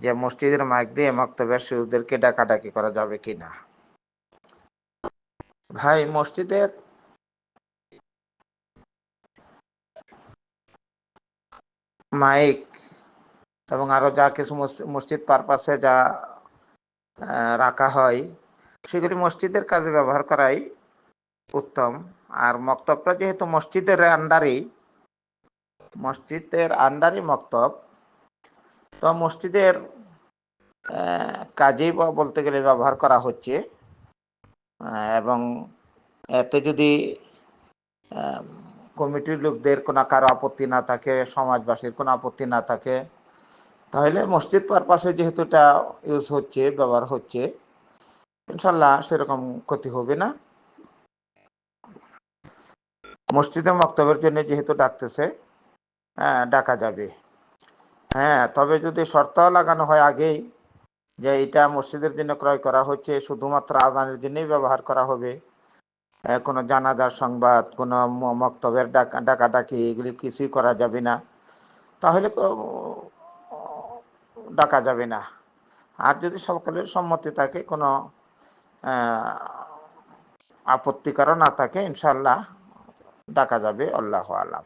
যে মসজিদের মাইক দিয়ে মক্তবের শিশুদেরকে ডাকাডাকি করা যাবে কিনা? ভাই, মসজিদের মাইক এবং আরও যা কিছু মসজিদ পারপাসে যা রাখা হয়, সেগুলি মসজিদের কাজে ব্যবহার করাই উত্তম। আর মক্তবটা যেহেতু মসজিদের আন্ডারে মসজিদের আন্ডারে মক্তব তো মসজিদের কাজেই বলতে গেলে ব্যবহার করা হচ্ছে। এবং এতে যদি কমিটির লোকদের কোনো কারও আপত্তি না থাকে, সমাজবাসীর কোনো আপত্তি না থাকে, তাহলে মসজিদ পারপাসে যেহেতু এটা ইউজ হচ্ছে, ব্যবহার হচ্ছে, ইনশাল্লাহ সেরকম ক্ষতি হবে না। মসজিদে মক্তবের জন্য যেহেতু ডাকতেছে ডাকা যাবে। হ্যাঁ তবে যদি শর্ত লাগানো হয় আগেই যে এটা মসজিদের জন্য ক্রয় করা হচ্ছে, শুধুমাত্র আজানের জন্যই ব্যবহার করা হবে। কোনো জানাজার সংবাদ, কোনো মক্তবের ডাকা, ডাকাডাকি এগুলি কিছুই করা যাবে না। তাহলে ডাকা যাবে না। আর যদি সকলের সম্মতি থাকে, কোনো আপত্তিকর না থাকে ইনশাল্লাহ ডাকা যাবে, আল্লাহ আলাম।